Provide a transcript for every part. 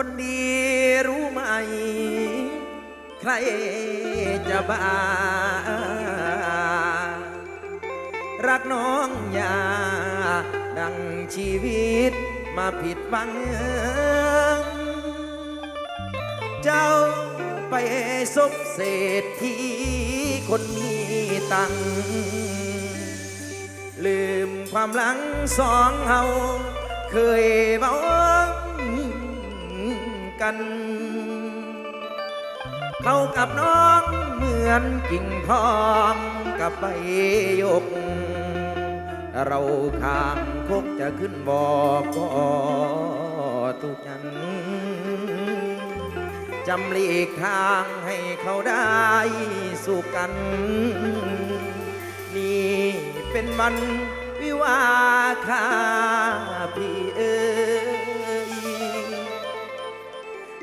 คนดีรู้ไหม ใครจะบ้า รักน้องอย่า ดังชีวิตมาผิดบัง เจ้าไปซบเศรษฐีคนมีตัง ลืมความหลังสองเฮาเคยเบา กัน เขากับน้องเหมือนกิ่งทองกับใบหยก เราข้างคกจะขึ้นบอกก็ตุกันจำหลีกทางให้เขาได้สู่กัน นี่เป็นวันวิวาคาพี่เอ้ย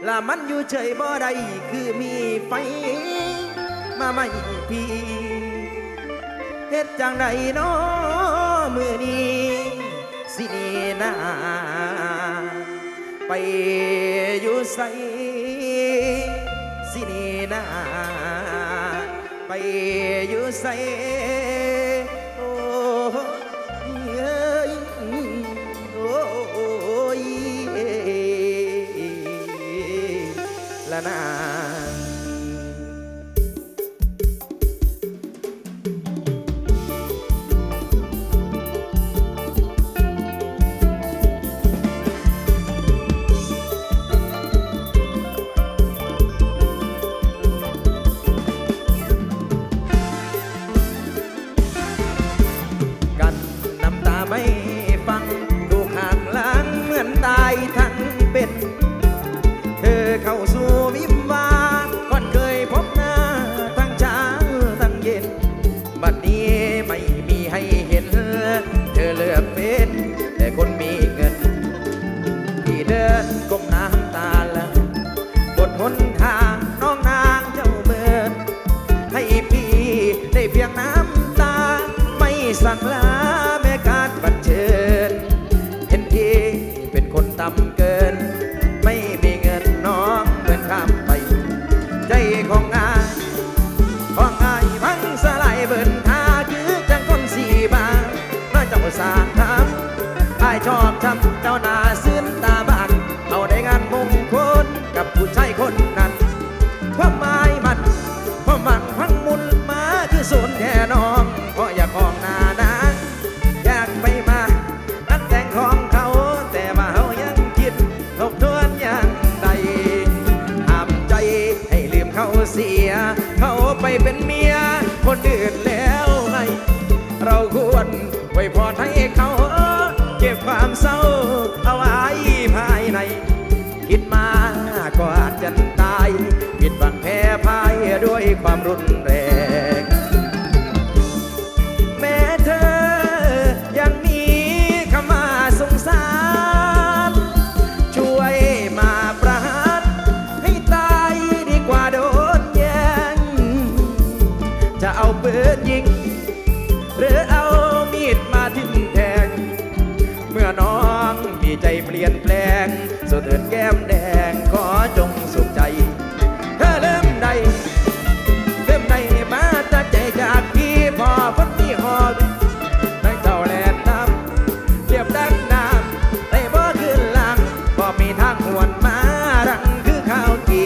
ละมันอยู่เฉยบ่ได้คือมีไฟ มาไม่พี่เฮ็ดจังใดน้อมือนี้สินีนาไปอยู่ใสสินีนาไปอยู่ใส ล นทางน้องนางเจ้าเบิด ให้พี่ได้เพียงน้ำตา ไม่สั่งลาแม้การบันเชิญเห็นพี่เป็นคนต่ำเกิน ไม่มีเงินน้องเดินข้ามไป ใจของอายของอายพังสลายเบิ่นทาคือจังคนสีบาน้อยเจ้าสร้า เขาเสีย เขาไปเป็นเมีย คนอื่นแล้วไง เราควรไว้พอให้เขาเก็บความเศร้า เอาไว้ภายใน คิดมาก็อาจจะตาย ผิดหวังแพ้พ่ายด้วยความรุนแรง สุดเถิดแก้มแดงขอจงสุขใจเธอเริ่มใดเริ่มใดมาตัดใจจากพี่พอฟันที่หอบนั่งเจ้าแลนน้ำเรียบดังน้ำได้บ่ขึ้นหลังพอมีทางหวนมารังคือข้าวกี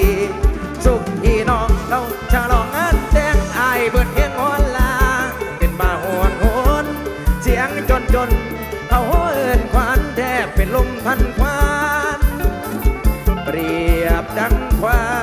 สุขที่น้องเราฉลองงานแดงอายเบิดเพียงอ่อนลาเป็นมาหวนโหนเสียงจนจนเอาเอินควานแทบเป็นลมพันควาน ดังควา